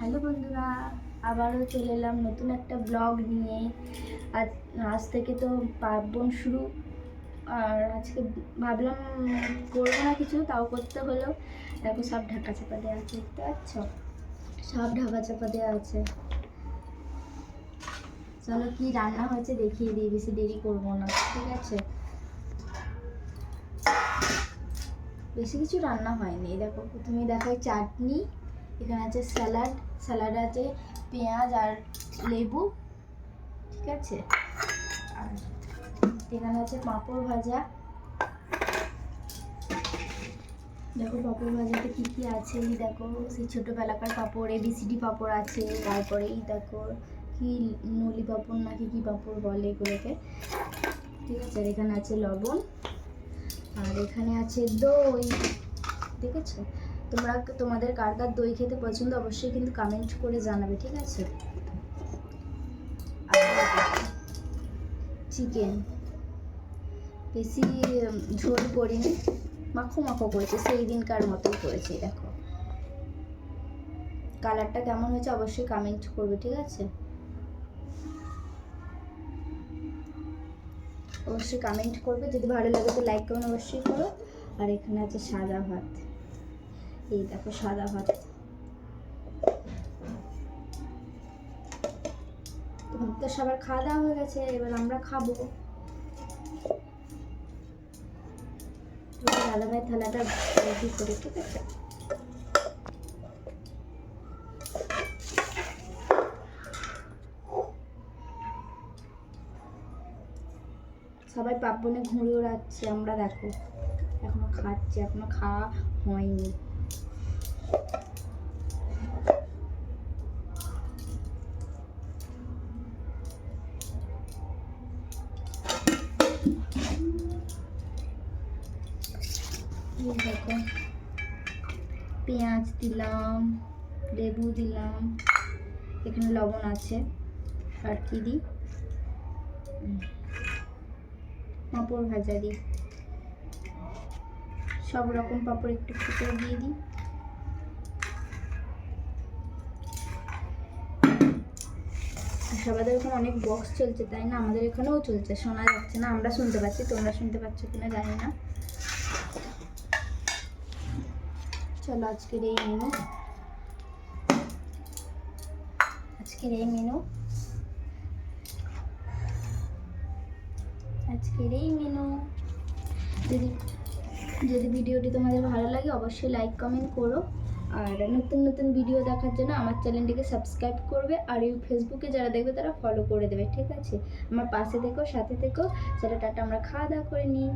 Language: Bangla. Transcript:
হ্যালো বন্ধুরা, আবারও চলে এলাম নতুন একটা ব্লগ নিয়ে। আজ আজ থেকে তো পার্বণ শুরু। আর আজকে ভাবলাম করব না কিছু, তাও করতে হলো। দেখো সব ঢাকা চাপা দেওয়া আছে, দেখতে পাচ্ছ? সব ঢাকা চাপা দেওয়া আছে। চলো কি রান্না হয়েছে দেখিয়ে দিই, বেশি দেরি করব না, ঠিক আছে? বেশি কিছু রান্না হয়নি। দেখো প্রথমে দেখাই চাটনি। এখানে আছে স্যালাড স্যালাড আছে পেঁয়াজ আর লেবু, ঠিক আছে? আর এখানে আছে পাঁপড় ভাজা। দেখো পাঁপড় ভাজাতে কী কী আছে? এই দেখো, সেই ছোটোবেলাকার পাঁপড় এবিসিডি পাঁপড় আছে, তারপরে এই দেখো, কি নলি পাঁপড় নাকি কী পাঁপড় বলে এগুলোকে? ঠিক আছে এখানে আছে লবণ, আর এখানে আছে দই, দেখেছ? তোমরা তোমাদের কার কার দই খেতে পছন্দ, অবশ্যই কিন্তু কমেন্ট করে জানাবে, ঠিক আছে? চিকেন বেশি ঝোল করিনি, মাখো মাখো করেছে, সেই দিনকার মতোই করেছে, দেখো। কালারটা কেমন হয়েছে অবশ্যই কমেন্ট করবে, ঠিক আছে? অবশ্যই কমেন্ট করবে, যদি ভালো লাগে তো লাইক কমেন্ট অবশ্যই করো। আর এখানে আছে সাদা ভাত। এই দেখো সাদা ভাত। তো সবার খাওয়া দাওয়া হয়ে গেছে, এবার আমরা খাব। দাদা ভাই থালাটা রেডি করে, ঠিক আছে? সবাই পাপনে ঘুরে ওড়াচ্ছে আমরা দেখো। এখনও খাচ্ছে, এখনও খাওয়া হয়নি। দেখো। পেঁয়াজ দিলাম, লেবু দিলাম, এখানে লবণ আছে, আর কি দিই? পাঁপড় ভাজা দিই। সব রকম পাঁপড় একটু একটু করে দিয়ে দিই। সবাদের ওখানে অনেক বক্স চলছে, তাই না? আমাদের এখানেও চলছে, শোনা যাচ্ছে না, আমরা শুনতে পাচ্ছি, তোমরা শুনতে পাচ্ছ কিনা জানি না। চলো আজকের এই মেনু আজকের এই মেনু আজকের এই মেনু যদি যদি ভিডিওটি তোমাদের ভালো লাগে, অবশ্যই লাইক কমেন্ট করো। আর নতুন নতুন ভিডিও দেখার জন্য আমার চ্যানেলটিকে সাবস্ক্রাইব করবে আর এই ফেসবুকে যারা দেখবে তারা ফলো করে দেবে, ঠিক আছে? আমার পাশে থেকো, সাথে থেকো সেটা টাটা, আমরা খাওয়া দাওয়া করে নিই।